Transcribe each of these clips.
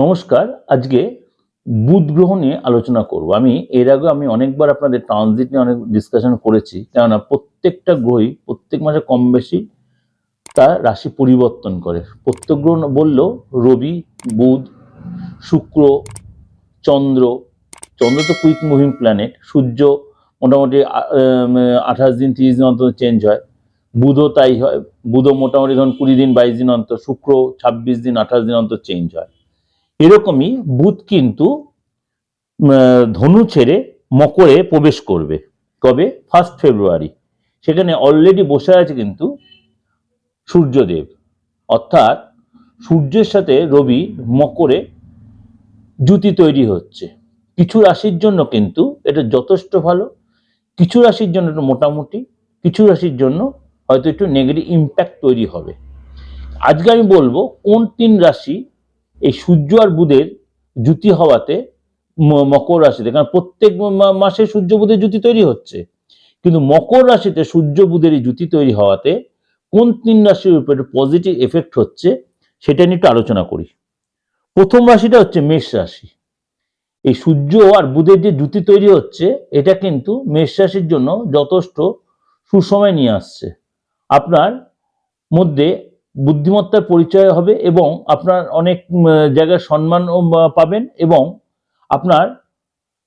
নমস্কার, আজকে বুধ গ্রহ নিয়ে আলোচনা করব। আমি, এর আগে আমি অনেকবার আপনাদের ট্রানজিট নিয়ে অনেক ডিসকাশন করেছি, কেননা প্রত্যেকটা গ্রহই প্রত্যেক মাসে কম বেশি তার রাশি পরিবর্তন করে। প্রত্যেক গ্রহ বললেও রবি, বুধ, শুক্র, চন্দ্র চন্দ্র তো কুইক মুভিং প্ল্যানেট সূর্য মোটামুটি আঠাশ দিন, তিরিশ দিন অন্তর চেঞ্জ হয়। বুধও তাই হয়, বুধও মোটামুটি ধরুন কুড়ি দিন, বাইশ দিন অন্তর শুক্র ছাব্বিশ দিন, আঠাশ দিন অন্তর চেঞ্জ হয়। এরকমই বুধ কিন্তু ধনু ছেড়ে মকরে প্রবেশ করবে। কবে? First February. সেখানে অলরেডি বসে আছে কিন্তু সূর্যদেব। অর্থাৎ সূর্যের সাথে রবি মকরে জুতি তৈরি হচ্ছে। কিছু রাশির জন্য কিন্তু এটা যথেষ্ট ভালো, কিছু রাশির জন্য একটু মোটামুটি, কিছু রাশির জন্য হয়তো একটু নেগেটিভ ইম্প্যাক্ট তৈরি হবে। আজকে আমি বলব কোন তিন রাশি এই সূর্য আর বুধের জুতি হওয়াতে মকর রাশিতে, কারণ প্রত্যেক মাসে সূর্য বুধের জুতি তৈরি হচ্ছে। কিন্তু মকর রাশিতে সূর্য বুধের এই জুতি তৈরি হওয়াতে কোন তিন রাশির উপরে পজিটিভ এফেক্ট হচ্ছে, সেটা নিয়ে একটু আলোচনা করি। প্রথম রাশিটা হচ্ছে মেষ রাশি। এই সূর্য আর বুধের যে জুতি তৈরি হচ্ছে, এটা কিন্তু মেষ রাশির জন্য যথেষ্ট সুসময় নিয়ে আসছে। আপনার মধ্যে বুদ্ধিমত্তার পরিচয় হবে এবং আপনার অনেক জায়গায় সম্মানও পাবেন এবং আপনার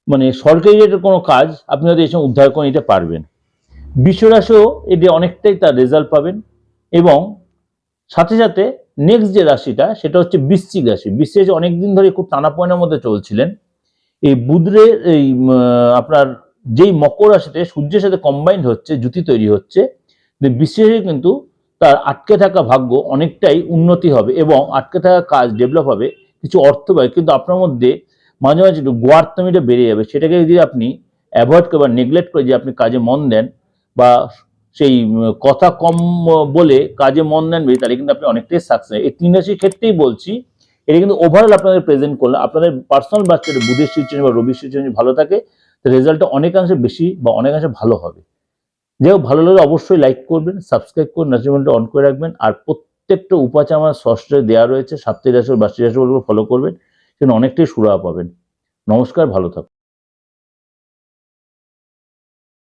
মানে সরকারি যে কোনো কাজ আপনি হয়তো এসে উদ্ধার করে নিতে পারবেন। বিশ্বরাশিও এতে অনেকটাই তার রেজাল্ট পাবেন এবং সাথে সাথে নেক্সট যে রাশিটা সেটা হচ্ছে বৃশ্চিক রাশি। বৃশ্চিক অনেকদিন ধরে খুব টানাপয়নার মধ্যে চলছিলেন। এই বুধরে এই আপনার যেই মকর রাশিতে সূর্যের সাথে কম্বাইন্ড হচ্ছে জুতি তৈরি হচ্ছে বৃশ্চিক রাশি কিন্তু তার আটকে থাকা ভাগ্য অনেকটাই উন্নতি হবে এবং আটকে থাকা কাজ ডেভেলপ হবে কিছু অর্থ পাবে। কিন্তু আপনার মধ্যে মাঝে মাঝে গোয়ার্তমিটা বেড়ে যাবে। সেটাকে যদি আপনি অ্যাভয়েড করে বা নেগলেক্ট করে যে আপনি কাজে মন দেন বা সেই কথা কম বলে কাজে মন দেন বেশি, তাহলে কিন্তু আপনি অনেকটাই সাকসেস এই তিন রাশির ক্ষেত্রেই বলছি, এটা কিন্তু ওভারঅল আপনাদের প্রেজেন্ট করলে আপনাদের পার্সোনাল বাচ্চাটা বুধের সিচুয়েশন বা রবির সিচুয়েশন ভালো থাকে রেজাল্টটা অনেকাংশে বেশি বা অনেকাংশে ভালো হবে। যাই হোক, ভালো লাগলে অবশ্যই লাইক করবেন সাবস্ক্রাইব করুন নাচিমেন্টটা অন করে রাখবেন, আর প্রত্যেকটা উপাচার আমার ষষ্ঠে দেওয়া রয়েছে সাপ্তাহিক রাশি বাষ্টি রাশি ফলো করবেন সেখানে অনেকটাই সুরাহা পাবেন। নমস্কার, ভালো থাকুন।